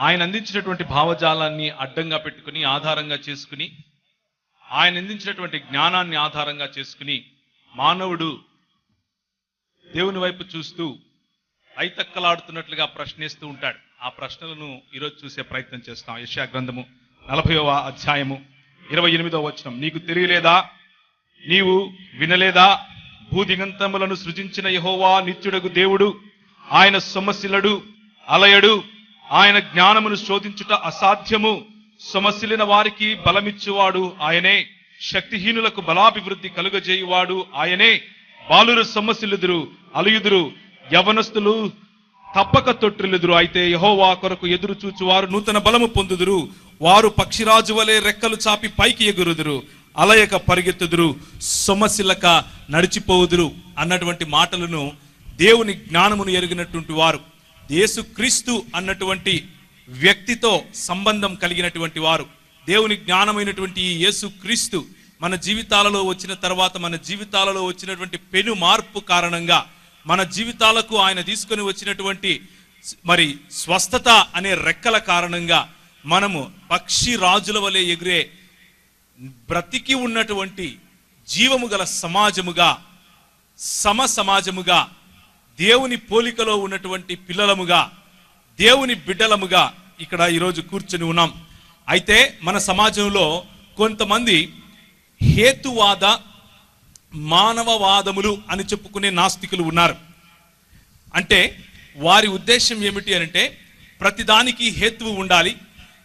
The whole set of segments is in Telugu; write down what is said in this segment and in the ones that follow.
ఆయన అందించినటువంటి భావజాలాన్ని అడ్డంగా పెట్టుకుని ఆధారంగా చేసుకుని ఆయన అందించినటువంటి జ్ఞానాన్ని ఆధారంగా చేసుకుని మానవుడు దేవుని వైపు చూస్తూ ఐతక్కలాడుతున్నట్లుగా ప్రశ్నిస్తూ ఉంటాడు. ఆ ప్రశ్నలను ఈరోజు చూసే ప్రయత్నం చేస్తాం. యశా గ్రంథము నలభైవ అధ్యాయము ఇరవై ఎనిమిదవ వచనం. నీకు తెలియలేదా? నీవు వినలేదా? భూదిగంతములను సృజించిన యహోవా నిత్యుడగు దేవుడు. ఆయన సొమ్మశిలడు అలయడు. ఆయన జ్ఞానమును శోధించుట అసాధ్యము. సొమసిలిన వారికి బలమిచ్చువాడు ఆయనే. శక్తిహీనులకు బలాభివృద్ధి కలుగజేయువాడు ఆయనే. బాలురు సొమ్మసిల్లుదురు అలయుదురు యవనస్తులు తప్పక తొట్టిల్లుదురు. అయితే యహోవా కొరకు ఎదురు చూచువారు నూతన బలము పొందుదురు. వారు పక్షిరాజు వలె రెక్కలు చాపి పైకి ఎగురుదురు. అలయక పరిగెత్తుదురు. సొమశిలక నడిచిపోవుదురు అన్నటువంటి మాటలను దేవుని జ్ఞానమును ఎరిగినటువంటి వారు యేసుక్రీస్తు అన్నటువంటి వ్యక్తితో సంబంధం కలిగినటువంటి వారు. దేవుని జ్ఞానమైనటువంటి ఈ యేసుక్రీస్తు మన జీవితాలలో వచ్చిన తర్వాత మన జీవితాలలో వచ్చినటువంటి పెను మార్పు కారణంగా మన జీవితాలకు ఆయన తీసుకొని వచ్చినటువంటి మరి స్వస్థత అనే రెక్కల కారణంగా మనము పక్షి రాజుల వలె ఎగిరే బ్రతికి ఉన్నటువంటి జీవము గల సమాజముగా సమ సమాజముగా దేవుని పోలికలో ఉన్నటువంటి పిల్లలముగా దేవుని బిడ్డలముగా ఇక్కడ ఈరోజు కూర్చొని ఉన్నాం. అయితే మన సమాజంలో కొంతమంది హేతువాద మానవవాదములు అని చెప్పుకునే నాస్తికులు ఉన్నారు. అంటే వారి ఉద్దేశం ఏమిటి అంటే ప్రతిదానికి హేతువు ఉండాలి.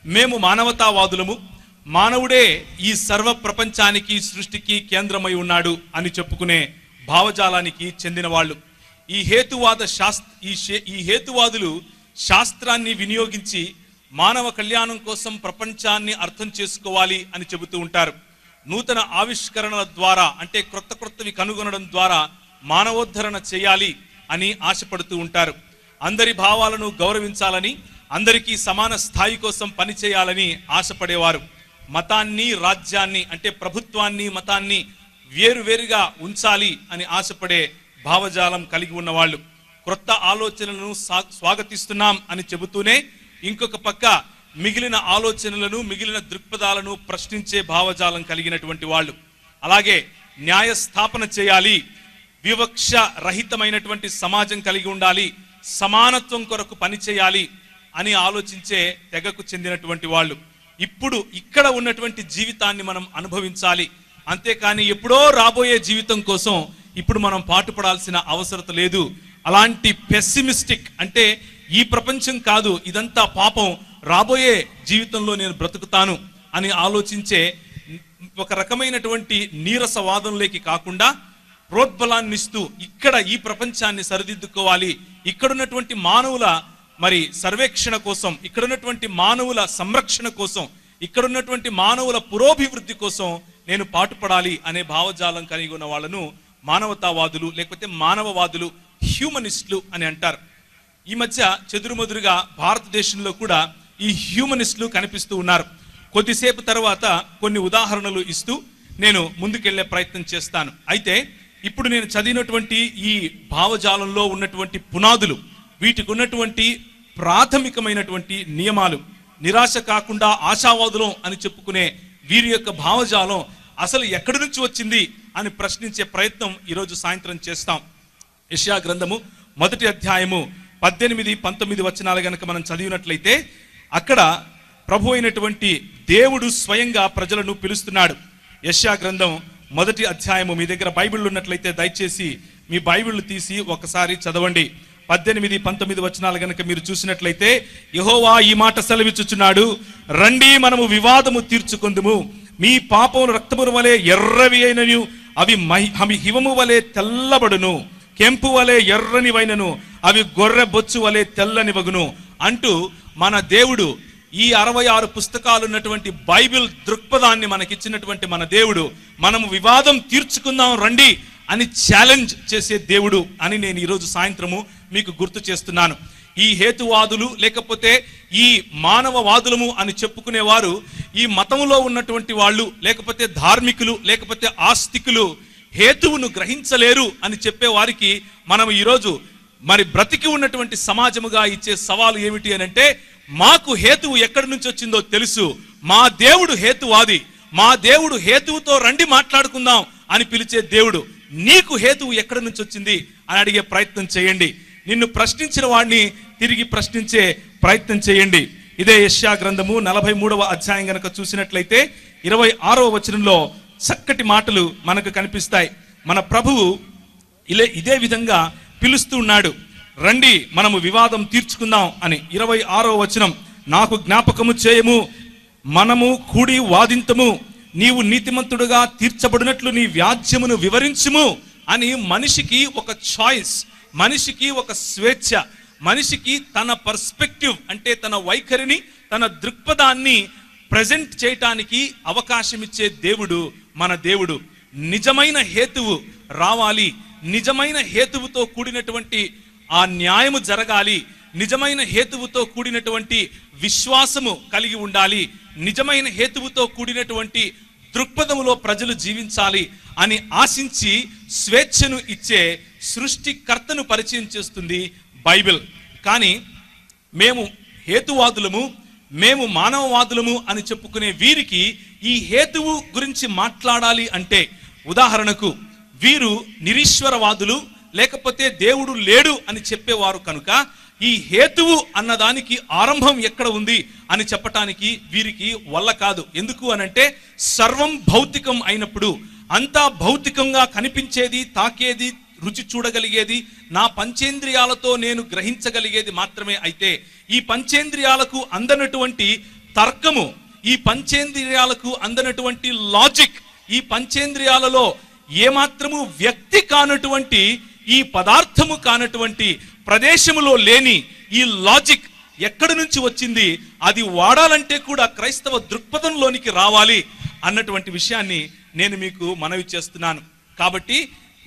మేము మానవతావాదులము. మానవుడే ఈ సర్వ ప్రపంచానికి సృష్టికి కేంద్రమై ఉన్నాడు అని చెప్పుకునే భావజాలానికి చెందిన వాళ్ళు. ఈ హేతువాద శాస్త్ర ఈ ఈ హేతువాదులు శాస్త్రాన్ని వినియోగించి మానవ కళ్యాణం కోసం ప్రపంచాన్ని అర్థం చేసుకోవాలి అని చెబుతూ ఉంటారు. నూతన ఆవిష్కరణల ద్వారా అంటే క్రొత్త క్రొత్తవి కనుగొనడం ద్వారా మానవోద్ధరణ చేయాలి అని ఆశపడుతూ ఉంటారు. అందరి భావాలను గౌరవించాలని అందరికీ సమాన స్థాయి కోసం పనిచేయాలని ఆశపడేవారు. మతాన్ని రాజ్యాన్ని అంటే ప్రభుత్వాన్ని మతాన్ని వేరువేరుగా ఉంచాలి అని ఆశపడే భావజాలం కలిగి ఉన్నవాళ్ళు. క్రొత్త ఆలోచనలను స్వాగతిస్తున్నాం అని చెబుతూనే ఇంకొక పక్క మిగిలిన ఆలోచనలను మిగిలిన దృక్పథాలను ప్రశ్నించే భావజాలం కలిగినటువంటి వాళ్ళు. అలాగే న్యాయస్థాపన చేయాలి. వివక్ష రహితమైనటువంటి సమాజం కలిగి ఉండాలి. సమానత్వం కొరకు పనిచేయాలి అని ఆలోచించే తెగకు చెందినటువంటి వాళ్ళు. ఇప్పుడు ఇక్కడ ఉన్నటువంటి జీవితాన్ని మనం అనుభవించాలి. అంతేకాని ఎప్పుడో రాబోయే జీవితం కోసం ఇప్పుడు మనం పాటుపడాల్సిన అవసరత లేదు. అలాంటి పెస్సిమిస్టిక్ అంటే ఈ ప్రపంచం కాదు ఇదంతా పాపం. రాబోయే జీవితంలో నేను బ్రతుకుతాను అని ఆలోచించే ఒక రకమైనటువంటి నీరసవాదంలోకి కాకుండా ప్రోద్బలాన్ని ఇస్తూ ఇక్కడ ఈ ప్రపంచాన్ని సరిదిద్దుకోవాలి. ఇక్కడున్నటువంటి మానవుల మరి సర్వేక్షణ కోసం ఇక్కడున్నటువంటి మానవుల సంరక్షణ కోసం ఇక్కడున్నటువంటి మానవుల పురోభివృద్ధి కోసం నేను పాటుపడాలి అనే భావజాలం కలిగి ఉన్న వాళ్ళను మానవతావాదులు లేకపోతే మానవవాదులు హ్యూమనిస్టులు అని అంటారు. ఈ మధ్య చెదురుమదురుగా భారతదేశంలో కూడా ఈ హ్యూమనిస్టులు కనిపిస్తూ ఉన్నారు. కొద్దిసేపు తర్వాత కొన్ని ఉదాహరణలు ఇస్తూ నేను ముందుకెళ్ళే ప్రయత్నం చేస్తాను. అయితే ఇప్పుడు నేను చదివినటువంటి ఈ భావజాలంలో ఉన్నటువంటి పునాదులు వీటికి ఉన్నటువంటి ప్రాథమికమైనటువంటి నియమాలు నిరాశ కాకుండా ఆశావాదులం అని చెప్పుకునే వీరి యొక్క భావజాలం అసలు ఎక్కడి నుంచి వచ్చింది? అని ప్రశ్నించే ప్రయత్నం ఈరోజు సాయంత్రం చేస్తాం. యెషయా గ్రంథము మొదటి అధ్యాయము పద్దెనిమిది పంతొమ్మిది వచనాలు గనక మనం చదివినట్లయితే అక్కడ ప్రభు అయినటువంటి దేవుడు స్వయంగా ప్రజలను పిలుస్తున్నాడు. యష్యా గ్రంథం మొదటి అధ్యాయము మీ దగ్గర బైబిల్ ఉన్నట్లయితే దయచేసి మీ బైబిల్ తీసి ఒకసారి చదవండి. పద్దెనిమిది పంతొమ్మిది వచనాలు గనక మీరు చూసినట్లయితే యహోవా ఈ మాట సెలవిచ్చుచున్నాడు రండి మనము వివాదము తీర్చుకుందుము. మీ పాపం రక్తమును వలె ఎర్రవి అయినను అవి అవి హిమము వలె తెల్లబడును కెంపు వలె ఎర్రని వైనను అవి గొర్రె బొచ్చు వలె తెల్లని వగును అంటూ మన దేవుడు ఈ అరవై ఆరు పుస్తకాలు ఉన్నటువంటి బైబిల్ దృక్పథాన్ని మనకిచ్చినటువంటి మన దేవుడు మనము వివాదం తీర్చుకుందాం రండి అని ఛాలెంజ్ చేసే దేవుడు అని నేను ఈరోజు సాయంత్రము మీకు గుర్తు చేస్తున్నాను. ఈ హేతువాదులు లేకపోతే ఈ మానవవాదులము అని చెప్పుకునేవారు ఈ మతంలో ఉన్నటువంటి వాళ్ళు లేకపోతే ధార్మికులు లేకపోతే ఆస్తికులు హేతువును గ్రహించలేరు అని చెప్పే వారికి మనం ఈరోజు మరి బ్రతికి ఉన్నటువంటి సమాజముగా ఇచ్చే సవాలు ఏమిటి అని అంటే మాకు హేతువు ఎక్కడి నుంచి వచ్చిందో తెలుసు. మా దేవుడు హేతువాది. మా దేవుడు హేతువుతో రండి మాట్లాడుకుందాం అని పిలిచే దేవుడు నీకు హేతువు ఎక్కడి నుంచి వచ్చింది అని అడిగే ప్రయత్నం చేయండి. నిన్ను ప్రశ్నించిన వాడిని తిరిగి ప్రశ్నించే ప్రయత్నం చేయండి. ఇదే యష్యా గ్రంథము నలభై మూడవ అధ్యాయం గనక చూసినట్లయితే ఇరవై ఆరవ వచనంలో చక్కటి మాటలు మనకు కనిపిస్తాయి. మన ప్రభువు ఇలే ఇదే విధంగా పిలుస్తూ ఉన్నాడు. రండి మనము వివాదం తీర్చుకుందాం అని. ఇరవై ఆరో వచనం నాకు జ్ఞాపకము చేయము మనము కూడి వాదింతము నీవు నీతిమంతుడుగా తీర్చబడినట్లు నీ వ్యాజ్యమును వివరించుము అని మనిషికి ఒక చాయిస్ మనిషికి ఒక స్వేచ్ఛ మనిషికి తన పర్స్పెక్టివ్ అంటే తన వైఖరిని తన దృక్పథాన్ని ప్రజెంట్ చేయటానికి అవకాశం ఇచ్చే దేవుడు మన దేవుడు. నిజమైన హేతువు రావాలి. నిజమైన హేతువుతో కూడినటువంటి ఆ న్యాయము జరగాలి. నిజమైన హేతువుతో కూడినటువంటి విశ్వాసము కలిగి ఉండాలి. నిజమైన హేతువుతో కూడినటువంటి దృక్పథములో ప్రజలు జీవించాలి అని ఆశించి స్వేచ్ఛను ఇచ్చే సృష్టికర్తను పరిచయం చేస్తుంది బైబిల్. కానీ మేము హేతువాదులము మేము మానవవాదులము అని చెప్పుకునే వీరికి ఈ హేతువు గురించి మాట్లాడాలి అంటే ఉదాహరణకు వీరు నిరీశ్వరవాదులు లేకపోతే దేవుడు లేడు అని చెప్పేవారు కనుక ఈ హేతువు అన్నదానికి ఆరంభం ఎక్కడ ఉంది అని చెప్పటానికి వీరికి వల్ల కాదు. ఎందుకు అనంటే సర్వం భౌతికం అయినప్పుడు అంతా భౌతికంగా కనిపించేది తాకేది రుచి చూడగలిగేది నా పంచేంద్రియాలతో నేను గ్రహించగలిగేది మాత్రమే అయితే ఈ పంచేంద్రియాలకు అందనటువంటి తర్కము ఈ పంచేంద్రియాలకు అందనటువంటి లాజిక్ ఈ పంచేంద్రియాలలో ఏమాత్రము వ్యక్తి కానటువంటి ఈ పదార్థము కానటువంటి ప్రదేశములో లేని ఈ లాజిక్ ఎక్కడి నుంచి వచ్చింది అది వాడాలంటే కూడా క్రైస్తవ దృక్పథంలోనికి రావాలి అన్నటువంటి విషయాన్ని నేను మీకు మనవి చేస్తున్నాను. కాబట్టి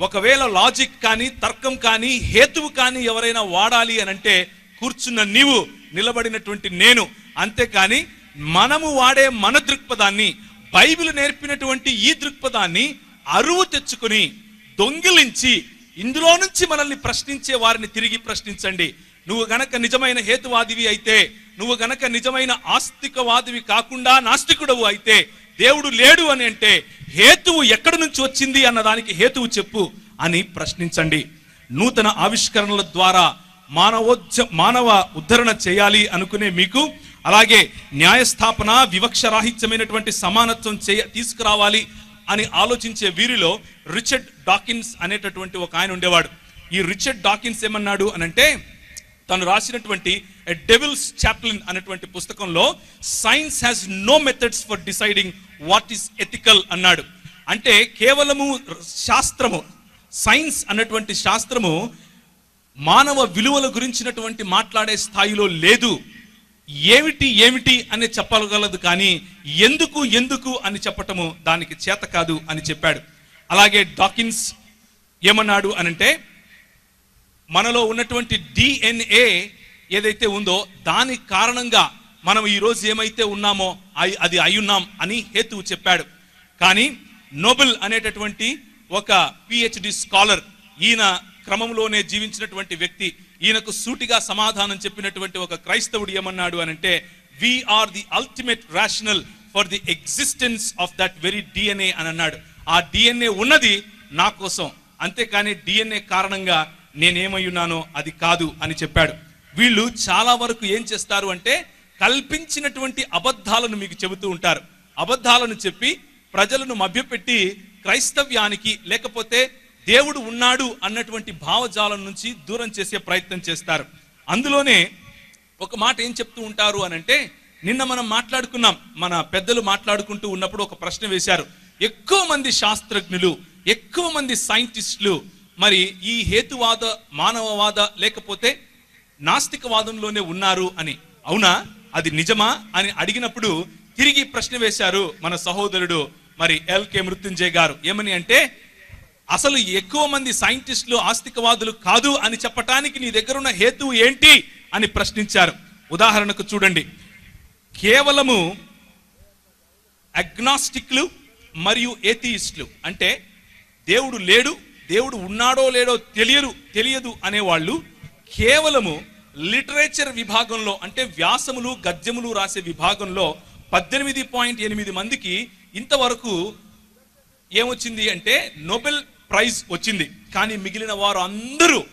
ఒకవేళ లాజిక్ కానీ తర్కం కానీ హేతువు కానీ ఎవరైనా వాడాలి అని అంటే కూర్చున్న నీవు నిలబడినటువంటి నేను. అంతేకాని మనము వాడే మన దృక్పథాన్ని బైబిల్ నేర్పినటువంటి ఈ దృక్పథాన్ని అరువు తెచ్చుకొని దొంగిలించి ఇందులో నుంచి మనల్ని ప్రశ్నించే వారిని తిరిగి ప్రశ్నించండి. నువ్వు గనక నిజమైన హేతువాదివి అయితే నువ్వు గనక నిజమైన ఆస్తికవాదివి కాకుండా నాస్తికుడవు అయితే దేవుడు లేడు అని అంటే హేతువు ఎక్కడి నుంచి వచ్చింది అన్నదానికి హేతువు చెప్పు అని ప్రశ్నించండి. నూతన ఆవిష్కరణల ద్వారా మానవోద్య మానవ ఉద్ధరణ చేయాలి అనుకునే మీకు అలాగే న్యాయస్థాపన వివక్ష రాహిత్యమైనటువంటి సమానత్వం చేయ తీసుకురావాలి అని ఆలోచించే వీరిలో రిచర్డ్ డాకిన్స్ అనేటటువంటి ఒక ఆయన ఉండేవాడు. ఈ రిచర్డ్ డాకిన్స్ ఏమన్నాడు అనంటే తను రాసినటువంటి డెవిల్స్ చాప్లిన్ అనేటువంటి పుస్తకంలో science has no methods for deciding what is ethical అన్నాడు. అంటే కేవలము శాస్త్రము సైన్స్ అన్నటువంటి శాస్త్రము మానవ విలువల గురించినటువంటి మాట్లాడే స్థాయిలో లేదు. ఏమిటి ఏమిటి అని చెప్పగలదు కానీ ఎందుకు ఎందుకు అని చెప్పటము దానికి చేత కాదు అని చెప్పాడు. అలాగే డాకిన్స్ ఏమన్నాడు అనంటే మనలో ఉన్నటువంటి డిఎన్ఏ ఏదైతే ఉందో దాని కారణంగా మనం ఈరోజు ఏమైతే ఉన్నామో అది అయ్యున్నాం అని హేతువు చెప్పాడు. కానీ నోబెల్ అనేటటువంటి ఒక పిహెచ్డి స్కాలర్ ఈయన క్రమంలోనే జీవించినటువంటి వ్యక్తి ఈయనకు సూటిగా సమాధానం చెప్పినటువంటి ఒక క్రైస్తవుడు ఏమన్నాడు అనంటే are the ultimate rational for the existence of that very DNA అని అన్నాడు. ఆ డిఎన్ఏ ఉన్నది నా కోసం. అంతేకాని డిఎన్ఏ కారణంగా నేనేమై ఉన్నానో అది కాదు అని చెప్పాడు. వీళ్ళు చాలా వరకు ఏం చేస్తారు అంటే కల్పించినటువంటి అబద్ధాలను మీకు చెబుతూ ఉంటారు. అబద్ధాలను చెప్పి ప్రజలను మభ్యపెట్టి క్రైస్తవ్యానికి లేకపోతే దేవుడు ఉన్నాడు అన్నటువంటి భావజాలం నుంచి దూరం చేసే ప్రయత్నం చేస్తారు. అందులోనే ఒక మాట ఏం చెప్తూ ఉంటారు అని అంటే నిన్న మనం మాట్లాడుకున్నాం మన పెద్దలు మాట్లాడుకుంటూ ఉన్నప్పుడు ఒక ప్రశ్న వేశారు. ఎక్కువ మంది శాస్త్రజ్ఞులు ఎక్కువ మంది సైంటిస్టులు మరి ఈ హేతువాద మానవవాద లేకపోతే నాస్తికవాదంలోనే ఉన్నారు అని. అవునా? అది నిజమా? అని అడిగినప్పుడు తిరిగి ప్రశ్న వేశారు మన సహోదరుడు మరి ఎల్కే మృత్యుంజయ్ గారు. ఏమని అంటే అసలు ఎక్కువ మంది సైంటిస్టులు ఆస్తికవాదులు కాదు అని చెప్పటానికి నీ దగ్గర ఉన్న హేతువు ఏంటి? అని ప్రశ్నించారు. ఉదాహరణకు చూడండి. కేవలము అగ్నాస్టిక్లు మరియు ఏథియిస్టులు. అంటే దేవుడు లేడు దేవుడు ఉన్నాడో లేడో తెలియదు తెలియదు అనేవాళ్ళు కేవలము లిటరేచర్ విభాగంలో అంటే వ్యాసములు గద్యములు రాసే విభాగంలో పద్దెనిమిది పాయింట్ ఎనిమిది మందికి ఇంతవరకు ఏమొచ్చింది అంటే నోబెల్ ప్రైజ్ వచ్చింది. కానీ మిగిలిన వారు అందరూ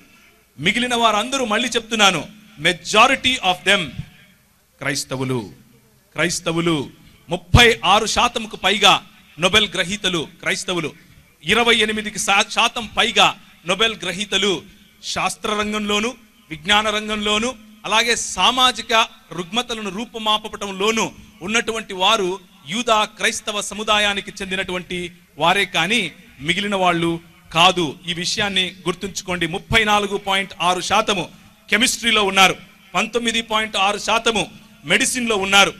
మిగిలిన వారందరూ మళ్ళీ చెప్తున్నాను మెజారిటీ ఆఫ్ దెమ్ క్రైస్తవులు క్రైస్తవులు. ముప్పై ఆరు శాతంకు పైగా నొబెల్ గ్రహీతలు క్రైస్తవులు. ఇరవై ఎనిమిదికి శాతం పైగా నొబెల్ గ్రహీతలు శాస్త్ర రంగంలోను విజ్ఞాన రంగంలోను అలాగే సామాజిక రుగ్మతలను రూపుమాపటంలోనూ ఉన్నటువంటి వారు యూదా క్రైస్తవ సముదాయానికి చెందినటువంటి వారే కానీ మిగిలిన వాళ్ళు కాదు. ఈ విషయాన్ని గుర్తుంచుకోండి. ముప్పై నాలుగు పాయింట్ ఆరు శాతము కెమిస్ట్రీలో ఉన్నారు. పంతొమ్మిది పాయింట్ ఆరు శాతము మెడిసిన్లో ఉన్నారు.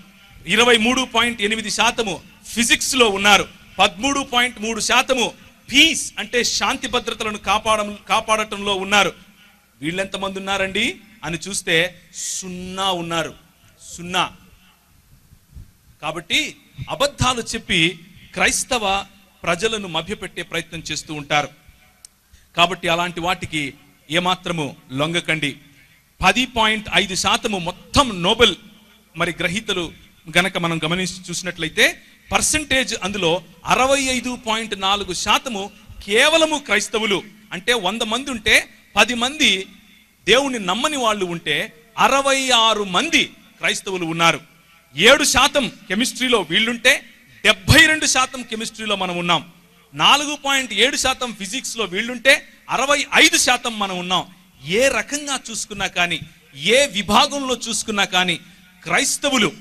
ఇరవై మూడు పాయింట్ ఎనిమిది శాతము ఫిజిక్స్లో ఉన్నారు. పదమూడు పాయింట్ మూడు శాతము పీస్ అంటే శాంతి భద్రతలను కాపాడ కాపాడటంలో ఉన్నారు. వీళ్ళెంతమంది ఉన్నారండి? అని చూస్తే సున్నా ఉన్నారు. సున్నా. కాబట్టి అబద్ధాలు చెప్పి క్రైస్తవ ప్రజలను మభ్యపెట్టే ప్రయత్నం చేస్తూ ఉంటారు. కాబట్టి అలాంటి వాటికి ఏమాత్రము లొంగకండి. పది పాయింట్ ఐదు శాతము మొత్తం నోబెల్ మరి గ్రహీతలు గనక మనం గమనించి చూసినట్లయితే పర్సంటేజ్ అందులో అరవై ఐదు పాయింట్ నాలుగు శాతము కేవలము క్రైస్తవులు. అంటే వంద మంది ఉంటే పది మంది దేవుని నమ్మని వాళ్ళు ఉంటే అరవై ఆరు మంది క్రైస్తవులు ఉన్నారు. ఏడు శాతం కెమిస్ట్రీలో వీళ్ళుంటే డెబ్బై రెండు శాతం కెమిస్ట్రీలో మనం ఉన్నాం. నాలుగు పాయింట్ ఏడు శాతం ఫిజిక్స్లో వీళ్ళుంటే అరవై ఐదు శాతం మనం ఉన్నాం. ఏ రకంగా చూసుకున్నా కానీ ఏ విభాగంలో చూసుకున్నా కానీ క్రైస్తవులు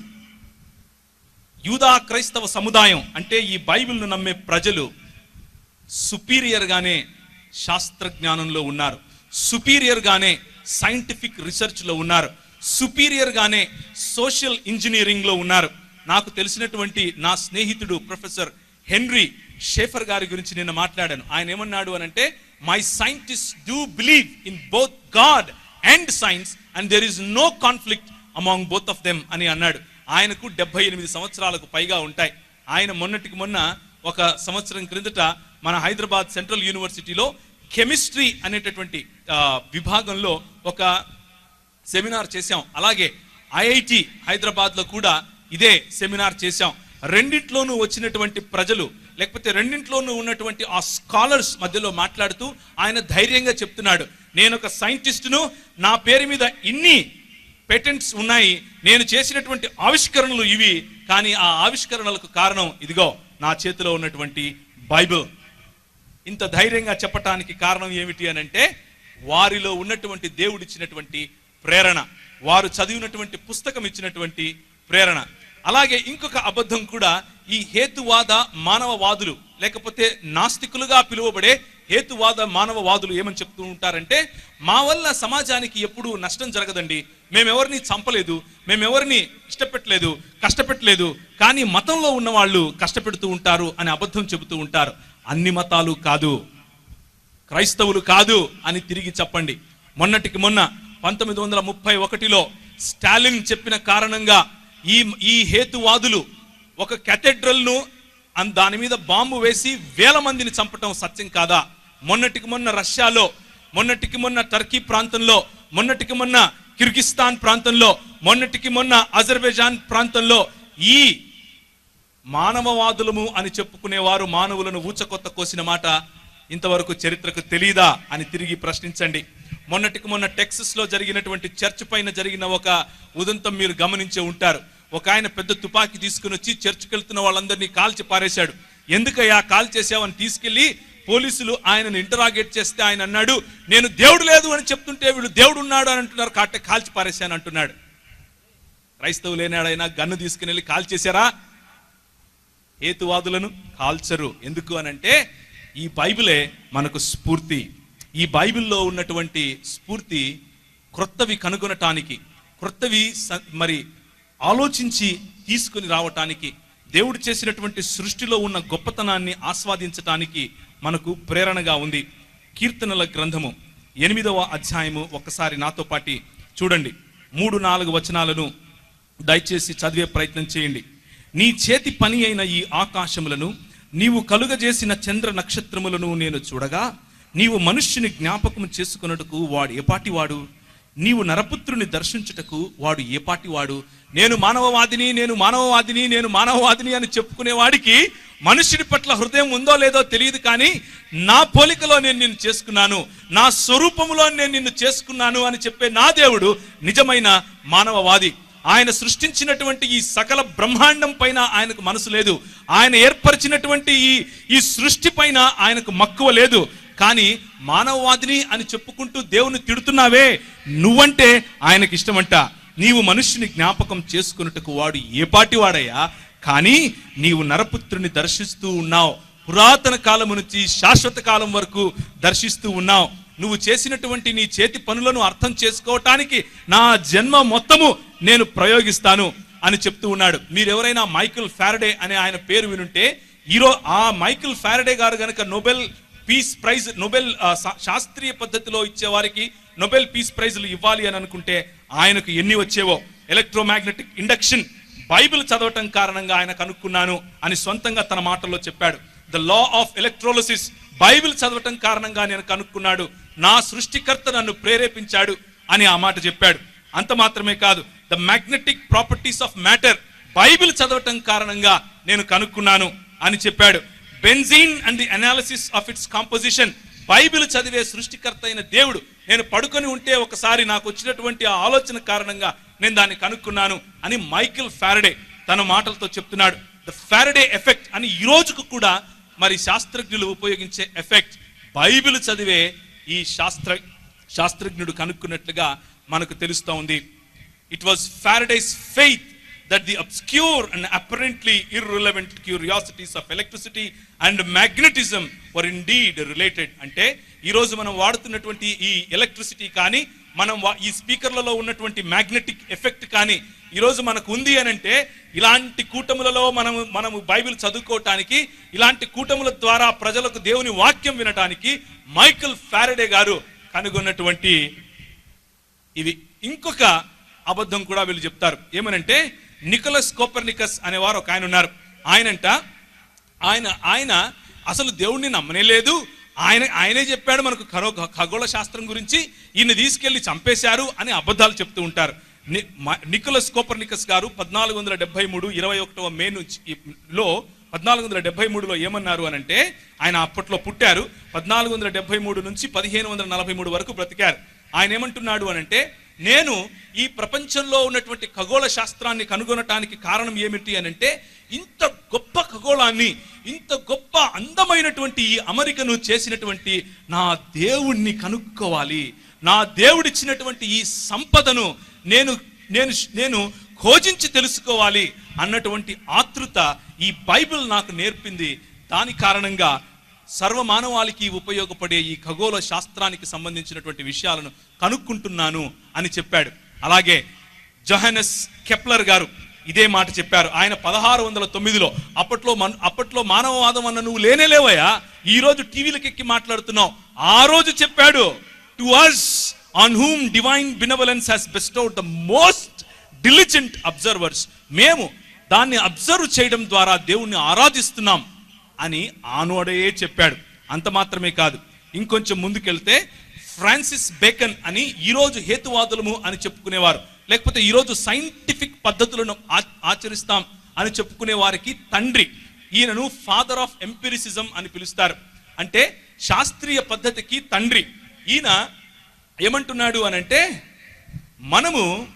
యూదా క్రైస్తవ సముదాయం అంటే ఈ బైబిల్ను నమ్మే ప్రజలు సుపీరియర్గానే శాస్త్రజ్ఞానంలో ఉన్నారు. సుపీరియర్గానే సైంటిఫిక్ రీసెర్చ్లో ఉన్నారు. సుపీరియర్గానే సోషల్ ఇంజనీరింగ్లో ఉన్నారు. నాకు తెలిసినటువంటి నా స్నేహితుడు ప్రొఫెసర్ హెన్రీ షేఫర్ గారి గురించి నిన్న మాట్లాడాను. ఆయన ఏమన్నాడు అని అంటే my scientist do believe in both God and science and there is no conflict among both of them అని అన్నాడు. ఆయనకు డెబ్బై ఎనిమిది సంవత్సరాలకు పైగా ఉంటాయి. ఆయన మొన్నటికి మొన్న ఒక సంవత్సరం క్రిందట మన హైదరాబాద్ సెంట్రల్ యూనివర్సిటీలో కెమిస్ట్రీ అనేటటువంటి విభాగంలో ఒక సెమినార్ చేశాం. అలాగే ఐఐటి హైదరాబాద్లో కూడా ఇదే సెమినార్ చేశాం. రెండింట్లోనూ వచ్చినటువంటి ప్రజలు లేకపోతే రెండింట్లోనూ ఉన్నటువంటి ఆ స్కాలర్స్ మధ్యలో మాట్లాడుతూ ఆయన ధైర్యంగా చెప్తున్నాడు. నేను ఒక సైంటిస్టును నా పేరు మీద ఇన్ని పేటెంట్స్ ఉన్నాయి. నేను చేసినటువంటి ఆవిష్కరణలు ఇవి కానీ ఆ ఆవిష్కరణలకు కారణం ఇదిగో నా చేతిలో ఉన్నటువంటి బైబిల్. ఇంత ధైర్యంగా చెప్పటానికి కారణం ఏమిటి అని అంటే వారిలో ఉన్నటువంటి దేవుడిచ్చినటువంటి ప్రేరణ వారు చదివినటువంటి పుస్తకం ఇచ్చినటువంటి ప్రేరణ. అలాగే ఇంకొక అబద్ధం కూడా ఈ హేతువాద మానవవాదులు లేకపోతే నాస్తికులుగా పిలువబడే హేతువాద మానవవాదులు ఏమని చెప్తూ ఉంటారంటే మా వల్ల సమాజానికి ఎప్పుడూ నష్టం జరగదండి. మేమెవరిని చంపలేదు మేమెవరిని ఇష్టపెట్టలేదు కష్టపెట్టలేదు కానీ మతంలో ఉన్న వాళ్ళు కష్టపెడుతూ ఉంటారు అని అబద్ధం చెబుతూ ఉంటారు. అన్ని మతాలు కాదు క్రైస్తవులు కాదు అని తిరిగి చెప్పండి. మొన్నటికి మొన్న పంతొమ్మిది వందల ముప్పై ఒకటిలో స్టాలిన్ చెప్పిన కారణంగా ఈ ఈ హేతువాదులు ఒక ను దాని మీద బాంబు వేసి వేల మందిని చంపటం సత్యం కాదా? మొన్నటికి మొన్న రష్యాలో మొన్నటికి మొన్న టర్కీ ప్రాంతంలో మొన్నటికి మొన్న కిర్గిస్తాన్ ప్రాంతంలో మొన్నటికి మొన్న అజర్బైజాన్ ప్రాంతంలో ఈ మానవవాదులము అని చెప్పుకునేవారు మానవులను ఊచకొత్త కోసిన మాట ఇంతవరకు చరిత్రకు తెలీదా అని తిరిగి ప్రశ్నించండి. మొన్నటికి మొన్న టెక్సస్లో జరిగినటువంటి చర్చ్ పైన జరిగిన ఒక ఉదంతం మీరు గమనించే ఉంటారు. ఒక ఆయన పెద్ద తుపాకీ తీసుకుని వచ్చి చర్చ్కి వెళ్తున్న వాళ్ళందరినీ కాల్చి పారేశాడు. ఎందుకయ్యా కాల్ చేసావని తీసుకెళ్ళి పోలీసులు ఆయనను ఇంటరాగేట్ చేస్తే ఆయన అన్నాడు నేను దేవుడు లేదు అని చెప్తుంటే వీళ్ళు దేవుడు ఉన్నాడు అని అంటున్నారు. కాటే కాల్చి పారేశాను అంటున్నాడు. క్రైస్తవు లేనాడైనా గన్ను తీసుకుని వెళ్ళి కాల్చేశారా హేతువాదులను కాల్చరు. ఎందుకు అనంటే ఈ బైబిలే మనకు స్ఫూర్తి. ఈ బైబిల్లో ఉన్నటువంటి స్ఫూర్తి క్రొత్తవి కనుగొనటానికి క్రొత్తవి స- మరి ఆలోచించి తీసుకుని రావటానికి దేవుడు చేసినటువంటి సృష్టిలో ఉన్న గొప్పతనాన్ని ఆస్వాదించటానికి మనకు ప్రేరణగా ఉంది. కీర్తనల గ్రంథము ఎనిమిదవ అధ్యాయము ఒక్కసారి నాతో పాటి చూడండి. మూడు నాలుగు వచనాలను దయచేసి చదివే ప్రయత్నం చేయండి. నీ చేతి పని అయిన ఈ ఆకాశములను నీవు కలుగజేసిన చంద్ర నక్షత్రములను నేను చూడగా నీవు మనుష్యుని జ్ఞాపకం చేసుకున్నట్టుకు వాడు ఎపాటివాడు? నీవు నరపుత్రుని దర్శించుటకు వాడు ఏ పాటి వాడు? నేను మానవవాదిని నేను మానవవాదిని నేను మానవవాదిని అని చెప్పుకునేవాడికి మనుషుడి పట్ల హృదయం ఉందో లేదో తెలియదు కానీ నా పోలికలో నేను నిన్ను చేసుకున్నాను నా స్వరూపములో నేను నిన్ను చేసుకున్నాను అని చెప్పే నా దేవుడు నిజమైన మానవవాది. ఆయన సృష్టించినటువంటి ఈ సకల బ్రహ్మాండం పైన ఆయనకు మనసు లేదు. ఆయన ఏర్పరిచినటువంటి ఈ ఈ సృష్టి పైన ఆయనకు మక్కువ లేదు. కానీ మానవవాదిని అని చెప్పుకుంటూ దేవుని తిడుతున్నావే నువ్వంటే ఆయనకి ఇష్టమంట. నీవు మనుష్యుని జ్ఞాపకం చేసుకున్నట్టుకు వాడు ఏ పాటి వాడయ్యా? కానీ నీవు నరపుత్రుని దర్శిస్తూ ఉన్నావు. పురాతన కాలము నుంచి శాశ్వత కాలం వరకు దర్శిస్తూ ఉన్నావు. నువ్వు చేసినటువంటి నీ చేతి పనులను అర్థం చేసుకోవటానికి నా జన్మ మొత్తము నేను ప్రయోగిస్తాను అని చెప్తూ ఉన్నాడు. మీరెవరైనా మైకిల్ ఫారడే అనే ఆయన పేరు వినుంటే ఈరో ఆ మైకిల్ ఫారడే గారు గనక నోబెల్ పీస్ ప్రైజ్ నోబెల్ శా- శాస్త్రీయ పద్ధతిలో ఇచ్చేవారికి నొబెల్ నోబెల్ పీస్ ప్రైజ్లు ఇవ్వాలి అని అనుకుంటే ఆయనకు ఎన్ని వచ్చేవో. ఎలక్ట్రోమాగ్నెటిక్ ఇండక్షన్ బైబిల్ చదవటం కారణంగా ఆయన కనుక్కున్నాను అని సొంతంగా తన మాటల్లో చెప్పాడు. The law of electrolysis Bible చదవటం కారణంగా నేను కనుక్కున్నాడు. నా సృష్టికర్త నన్ను ప్రేరేపించాడు అని ఆ మాట చెప్పాడు. అంత మాత్రమే కాదు the magnetic properties of matter Bible చదవటం కారణంగా నేను కనుక్కున్నాను అని చెప్పాడు. Benzene and the analysis of its composition Bible చదివే సృష్టికర్త అయిన దేవుడు. నేను పడుకొని ఉంటే ఒకసారి నాకు వచ్చినటువంటి ఆ ఆలోచన కారణంగా నేను దాన్ని కనుక్కున్నాను అని మైకిల్ ఫారడే తన మాటలతో చెప్తున్నాడు. ద ఫారడే ఎఫెక్ట్ అని ఈ రోజుకు కూడా మరి శాస్త్రజ్ఞులు ఉపయోగించే ఎఫెక్ట్ బైబిల్ చదివే ఈ శాస్త్ర శాస్త్రజ్ఞుడు కనుక్కున్నట్లుగా మనకు తెలుస్తూ ఉంది it was Faraday's faith that the obscure and apparently irrelevant curiosities of electricity and magnetism were indeed related. అంటే ఈరోజు మనం వాడుతున్నటువంటి ఈ ఎలక్ట్రిసిటీ కానీ మనం వా- ఈ స్పీకర్లలో ఉన్నటువంటి మ్యాగ్నెటిక్ ఎఫెక్ట్ కానీ ఈరోజు మనకు ఉంది అని అంటే ఇలాంటి కూటములలో మనం మనము బైబిల్ చదువుకోవటానికి ఇలాంటి కూటముల ద్వారా ప్రజలకు దేవుని వాక్యం వినటానికి మైకల్ ఫ్యారడే గారు కనుగొన్నటువంటి ఇవి ఇంకొక అబద్ధం కూడా వీళ్ళు చెప్తారు. ఏమనంటే నికోలస్ కోపర్నికస్ అనేవారు ఒక ఆయన ఉన్నారు. ఆయనంట ఆయన ఆయన అసలు దేవుణ్ణి నమ్మనే లేదు. ఆయన ఆయనే చెప్పాడు మనకు ఖరో ఖగోళ శాస్త్రం గురించి ఈయన తీసుకెళ్ళి చంపేశారు అని అబద్ధాలు చెప్తూ ఉంటారు. ని- మ- నికోలస్ కోపర్నికస్ గారు పద్నాలుగు వందల డెబ్బై మూడు ఇరవై ఒకటవ మే నుంచి లో పద్నాలుగు వందల డెబ్బై మూడులో ఏమన్నారు అని అంటే ఆయన అప్పట్లో పుట్టారు. పద్నాలుగు వందల డెబ్బై మూడు నుంచి పదిహేను వందల నలభై మూడు వరకు బ్రతికారు. ఆయన ఏమంటున్నాడు అని అంటే నేను ఈ ప్రపంచంలో ఉన్నటువంటి ఖగోళ శాస్త్రాన్ని కనుగొనటానికి కారణం ఏమిటి అని అంటే ఇంత గొప్ప ఖగోళాన్ని ఇంత గొప్ప అందమైనటువంటి ఈ అమరికను చేసినటువంటి నా దేవుణ్ణి కనుక్కోవాలి. నా దేవుడిచ్చినటువంటి ఈ సంపదను నేను నేను నేను ఖోజించి తెలుసుకోవాలి అన్నటువంటి ఆతృత ఈ బైబిల్ నాకు నేర్పింది. దాని కారణంగా సర్వమానవాళికి ఉపయోగపడే ఈ ఖగోళ శాస్త్రానికి సంబంధించినటువంటి విషయాలను కనుక్కుంటున్నాను అని చెప్పాడు. అలాగే జొహానస్ కెప్లర్ గారు ఇదే మాట చెప్పారు. ఆయన పదహారు వందల తొమ్మిదిలో అప్పట్లో మన అప్పట్లో మానవవాదం అన్న నువ్వు లేనేలేవయ్యా ఈ రోజు టీవీలకు ఎక్కి మాట్లాడుతున్నావు. ఆ రోజు చెప్పాడు to us on whom divine benevolence has bestowed the most diligent observers మేము దాన్ని అబ్జర్వ్ చేయడం ద్వారా దేవుణ్ణి ఆరాధిస్తున్నాం. అని ఆనోడే చెప్పాడు. అంత మాత్రమే కాదు. ఇంకొంచెం ముందుకెళ్తే ఫ్రాన్సిస్ బేకన్ అని ఈరోజు హేతువాదులము అని చెప్పుకునేవారు. లేకపోతే ఈరోజు సైంటిఫిక్ పద్ధతులను ఆ- ఆచరిస్తాం అని చెప్పుకునే వారికి తండ్రి ఈయనను ఫాదర్ ఆఫ్ ఎంపిరిసిజం అని పిలుస్తారు. అంటే శాస్త్రీయ పద్ధతికి తండ్రి. ఈయన ఏమంటున్నాడు అని అంటే మనము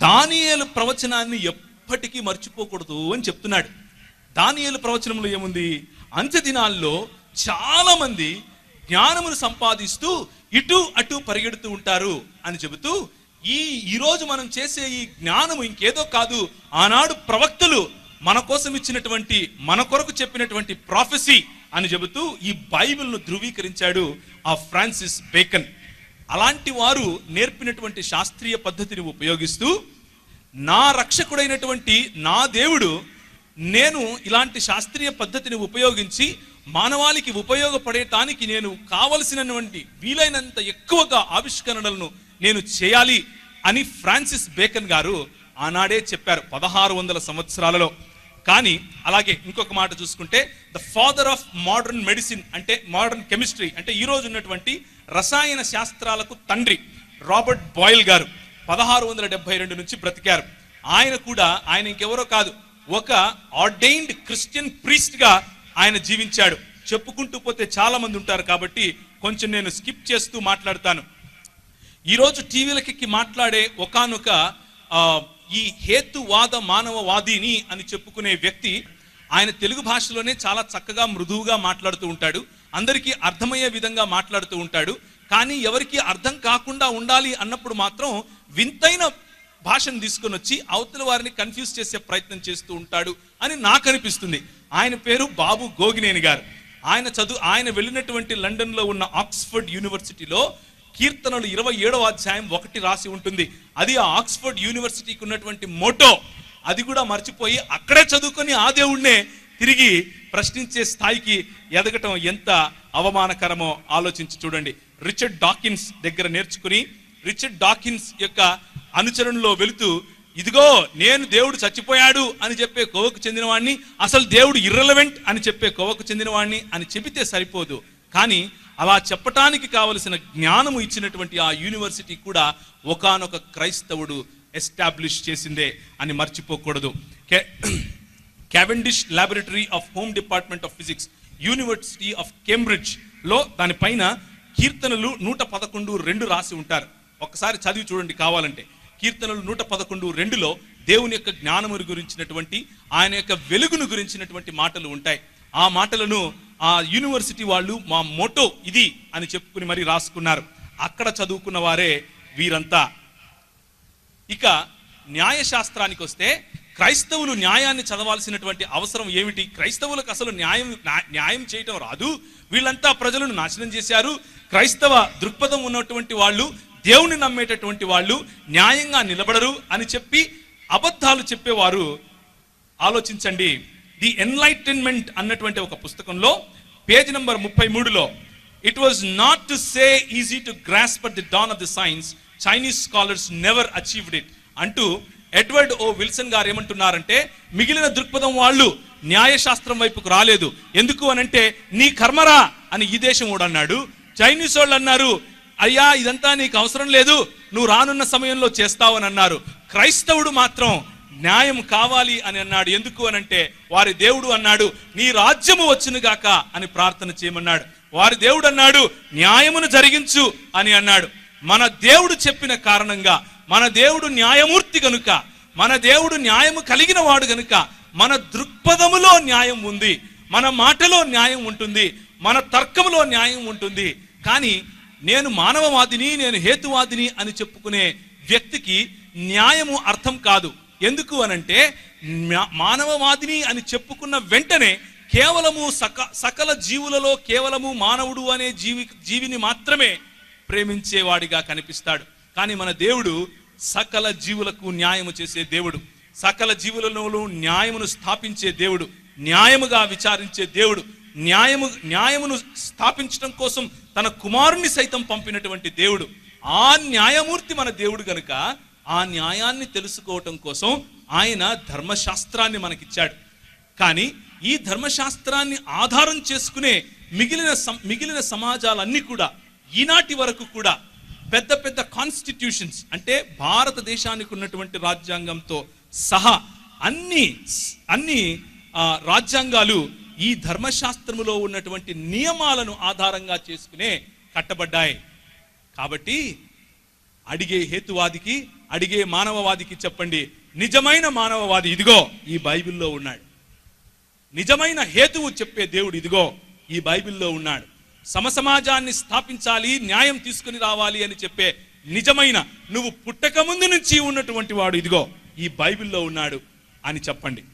దానియలు ప్రవచనాన్ని ఎప్పటికీ మర్చిపోకూడదు అని చెప్తున్నాడు. దానియలు ప్రవచనంలో ఏముంది? అంత్య దినాల్లో చాలా మంది జ్ఞానమును సంపాదిస్తూ ఇటు అటు పరిగెడుతూ ఉంటారు అని చెబుతూ ఈ ఈరోజు మనం చేసే ఈ జ్ఞానము ఇంకేదో కాదు. ఆనాడు ప్రవక్తలు మన కోసం ఇచ్చినటువంటి మన కొరకు చెప్పినటువంటి ప్రాఫెసీ అని చెబుతూ ఈ బైబిల్ను ధృవీకరించాడు ఆ ఫ్రాన్సిస్ బేకన్. అలాంటి వారు నేర్పినటువంటి శాస్త్రీయ పద్ధతిని ఉపయోగిస్తూ నా రక్షకుడైనటువంటి నా దేవుడు నేను ఇలాంటి శాస్త్రీయ పద్ధతిని ఉపయోగించి మానవాళికి ఉపయోగపడేటానికి నేను కావలసినటువంటి వీలైనంత ఎక్కువగా ఆవిష్కరణలను నేను చేయాలి అని ఫ్రాన్సిస్ బేకన్ గారు ఆనాడే చెప్పారు పదహారు వందల సంవత్సరాలలో. కానీ అలాగే ఇంకొక మాట చూసుకుంటే the father of modern medicine అంటే మోడర్న్ కెమిస్ట్రీ అంటే ఈరోజు ఉన్నటువంటి రసాయన శాస్త్రాలకు తండ్రి రాబర్ట్ బాయిల్ గారు పదహారు వందల డెబ్బై రెండు నుంచి బ్రతికారు. ఆయన కూడా ఆయన ఇంకెవరో కాదు ఒక ఆర్డైన్డ్ క్రిస్టియన్ ప్రీస్ట్గా ఆయన జీవించాడు. చెప్పుకుంటూ పోతే చాలా మంది ఉంటారు కాబట్టి కొంచెం నేను స్కిప్ చేస్తూ మాట్లాడతాను. ఈరోజు టీవీలకి మాట్లాడే ఒకానొక ఈ హేతువాద మానవవాదిని అని చెప్పుకునే వ్యక్తి ఆయన తెలుగు భాషలోనే చాలా చక్కగా మృదువుగా మాట్లాడుతూ ఉంటాడు. అందరికీ అర్థమయ్యే విధంగా మాట్లాడుతూ ఉంటాడు. కానీ ఎవరికి అర్థం కాకుండా ఉండాలి అన్నప్పుడు మాత్రం వింతైన భాషను తీసుకొని వచ్చి అవతల వారిని కన్ఫ్యూజ్ చేసే ప్రయత్నం చేస్తూ ఉంటాడు అని నాకు అనిపిస్తుంది. ఆయన పేరు బాబు గోగినేని గారు. ఆయన చదువు ఆయన వెళ్ళినటువంటి లండన్లో ఉన్న ఆక్స్ఫర్డ్ యూనివర్సిటీలో కీర్తనలు ఇరవై ఏడవ అధ్యాయం ఒకటి రాసి ఉంటుంది. అది ఆ ఆక్స్ఫర్డ్ యూనివర్సిటీకి ఉన్నటువంటి మోటో. అది కూడా మర్చిపోయి అక్కడే చదువుకొని ఆ దేవుణ్ణే తిరిగి ప్రశ్నించే స్థాయికి ఎదగటం ఎంత అవమానకరమో ఆలోచించి చూడండి. రిచర్డ్ డాకిన్స్ దగ్గర నేర్చుకుని రిచర్డ్ డాకిన్స్ యొక్క అనుచరణలో వెళుతూ ఇదిగో నేను దేవుడు చచ్చిపోయాడు అని చెప్పే కోవకు చెందినవాడిని అసలు దేవుడు ఇర్రెలవెంట్ అని చెప్పే కోవకు చెందినవాడిని అని చెబితే సరిపోదు. కానీ అలా చెప్పటానికి కావలసిన జ్ఞానము ఇచ్చినటువంటి ఆ యూనివర్సిటీ కూడా ఒకానొక క్రైస్తవుడు ఎస్టాబ్లిష్ చేసిందే అని మర్చిపోకూడదు. కే- Cavendish laboratory of home department of physics university of కేంబ్రిడ్జ్లో దానిపైన కీర్తనలు నూట పదకొండు రెండు రాసి ఉంటారు. ఒకసారి చదివి చూడండి కావాలంటే. కీర్తనలు నూట పదకొండు రెండులో దేవుని యొక్క జ్ఞానమును గురించినటువంటి ఆయన యొక్క వెలుగును గురించినటువంటి మాటలు ఉంటాయి. ఆ మాటలను ఆ యూనివర్సిటీ వాళ్ళు మా మోటో ఇది అని చెప్పుకుని మరి రాసుకున్నారు. అక్కడ చదువుకున్న వారే వీరంతా. ఇక న్యాయశాస్త్రానికి వస్తే క్రైస్తవులు న్యాయాన్ని చదవాల్సినటువంటి అవసరం ఏమిటి? క్రైస్తవులకు అసలు న్యాయం న్యాయం చేయటం రాదు. వీళ్ళంతా ప్రజలను నాశనం చేశారు. క్రైస్తవ దృక్పథం ఉన్నటువంటి వాళ్ళు దేవుని నమ్మేటటువంటి వాళ్ళు న్యాయంగా నిలబడరు అని చెప్పి అబద్ధాలు చెప్పేవారు. ఆలోచించండి. ది ఎన్లైటన్మెంట్ అన్నటువంటి ఒక పుస్తకంలో పేజ్ నంబర్ ముప్పై మూడులో it was not to say easy to grasp the dawn of the science Chinese scholars never achieved it అంటూ ఎడ్వర్డ్ ఓ విల్సన్ గారు ఏమంటున్నారంటే మిగిలిన దృక్పథం వాళ్ళు న్యాయశాస్త్రం వైపుకు రాలేదు. ఎందుకు అనంటే నీ కర్మరా అని ఈ దేశం కూడా అన్నాడు చైనీస్ వాళ్ళు అన్నారు అయ్యా ఇదంతా నీకు అవసరం లేదు. నువ్వు రానున్న సమయంలో చేస్తావు అని అన్నారు. క్రైస్తవుడు మాత్రం న్యాయం కావాలి అని అన్నాడు. ఎందుకు అనంటే వారి దేవుడు అన్నాడు నీ రాజ్యము వచ్చునుగాక అని ప్రార్థన చేయమన్నాడు. వారి దేవుడు అన్నాడు న్యాయమును జరిగించు అని అన్నాడు. మన దేవుడు చెప్పిన కారణంగా మన దేవుడు న్యాయమూర్తి గనుక మన దేవుడు న్యాయము కలిగిన వాడు గనుక మన దృక్పథములో న్యాయం ఉంది మన మాటలో న్యాయం ఉంటుంది మన తర్కములో న్యాయం ఉంటుంది. కానీ నేను మానవవాదిని నేను హేతువాదిని అని చెప్పుకునే వ్యక్తికి న్యాయము అర్థం కాదు. ఎందుకు అనంటే మ్యా- మానవవాదిని అని చెప్పుకున్న వెంటనే కేవలము సక సకల జీవులలో కేవలము మానవుడు అనే జీవి జీవిని మాత్రమే ప్రేమించేవాడిగా కనిపిస్తాడు. కానీ మన దేవుడు సకల జీవులకు న్యాయము చేసే దేవుడు. సకల జీవులలో న్యాయమును స్థాపించే దేవుడు. న్యాయముగా విచారించే దేవుడు. న్యాయము న్యాయమును స్థాపించడం కోసం తన కుమారుణ్ణి సైతం పంపినటువంటి దేవుడు. ఆ న్యాయమూర్తి మన దేవుడు గనుక ఆ న్యాయాన్ని తెలుసుకోవటం కోసం ఆయన ధర్మశాస్త్రాన్ని మనకిచ్చాడు. కానీ ఈ ధర్మశాస్త్రాన్ని ఆధారం చేసుకునే మిగిలిన సం- మిగిలిన సమాజాలన్నీ కూడా ఈనాటి వరకు కూడా పెద్ద పెద్ద కాన్స్టిట్యూషన్స్ అంటే భారతదేశానికి ఉన్నటువంటి రాజ్యాంగంతో సహా అన్ని అన్ని రాజ్యాంగాలు ఈ ధర్మశాస్త్రములో ఉన్నటువంటి నియమాలను ఆధారంగా చేసుకునే కట్టబడ్డాయి. కాబట్టి అడిగే హేతువాదికి అడిగే మానవవాదికి చెప్పండి. నిజమైన మానవవాది ఇదిగో ఈ బైబిల్లో ఉన్నాడు. నిజమైన హేతువు చెప్పే దేవుడు ఇదిగో ఈ బైబిల్లో ఉన్నాడు. సమసమాజాన్ని స్థాపించాలి న్యాయం తీసుకుని రావాలి అని చెప్పే నిజమైన నువ్వు పుట్టక ముందు నుంచి ఉన్నటువంటి వాడు ఇదిగో ఈ బైబిల్లో ఉన్నాడు అని చెప్పండి.